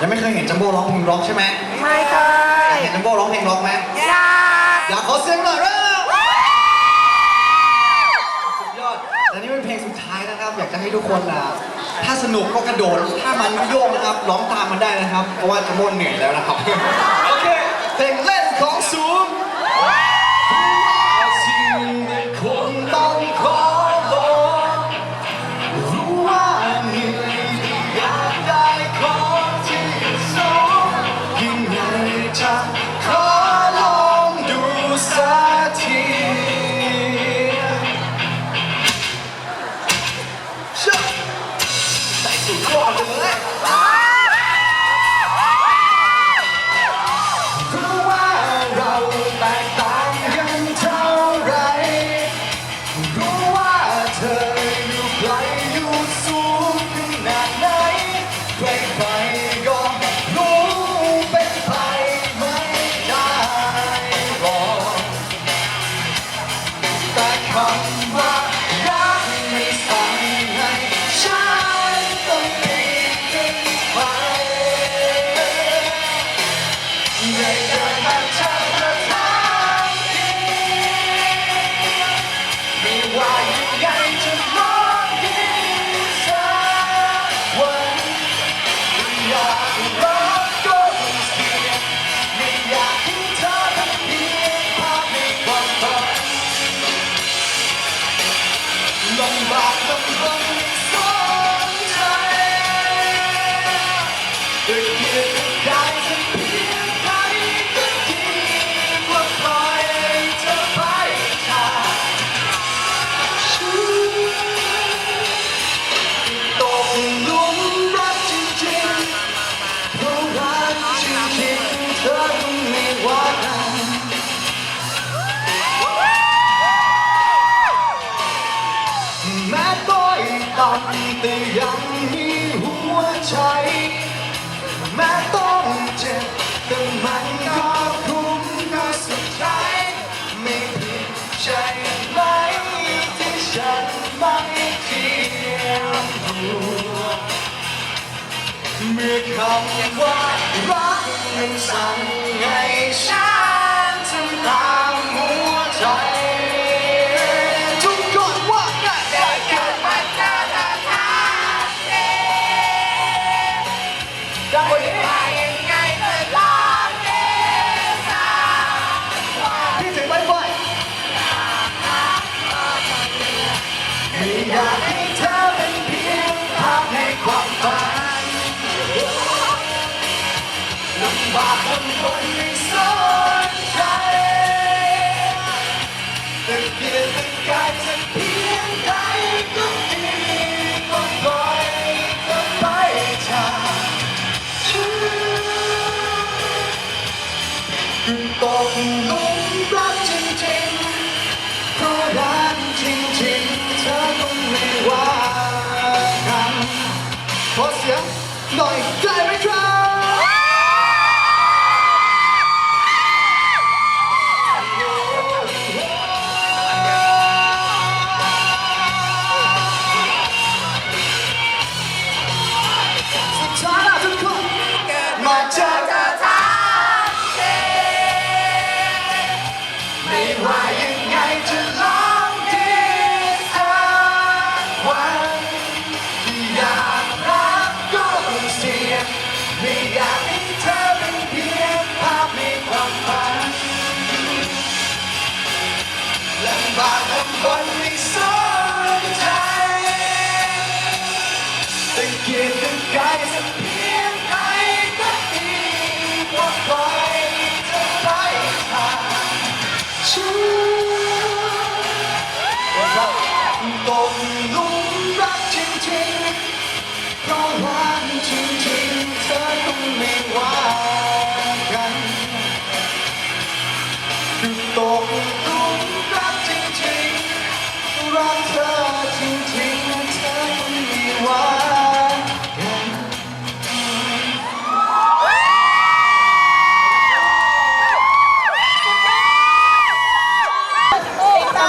จะไม่เคยเห็นจัมโบ้ร้องเพลงร็อกใช่ไหมไม่เคอยยากเห็นจัมโบ้ร้องเพลงร็อกไหมอยากอยากขอเสียงหน่อยเร็วสุดยอดและนี่เป็นเพลงสุดท้ายนะครับ อยากจะให้ทุกคนนะถ้าสนุกก็กระโดด ถ้ามันก็โยกนะครับร้องตามมันได้นะครับ เพราะว่าจัมโบ้เหนื่อยแล้วนะครับโอเคเพลงเล่นของสูงสิ่งที่คนต้องขอบอกรู้ว่าเหนื่อยอย อ แม้ต้อยต่ำแต่ยังมีหัวใจ แม้ต้องเจ็บแต่มันก็คุ้มก็สุดท้ายไม่ผิดใจไหมที่ฉันไม่เทียมหัวเมื่อคำว่า รั ลำบากลำบนไม่สนใจแต่เพียงแต่กายจะเพียงใดก็ดีก็ปล่อยเธอไปจากฉันตกหลุมรักจริงๆเพราะรักจริงๆเธอต้องไม่ว่ากันขอเสียงหน่อยได้ไหมครับ ลำบากลำบนไม่สนใจแต่เกียรติกายสักเพียงใดก็ดีกว่าปล่อยเธอไปทางฉันตกลุมรักจริงๆเพราะรักจริงๆเธอต้องไม่ว่ากันคือตก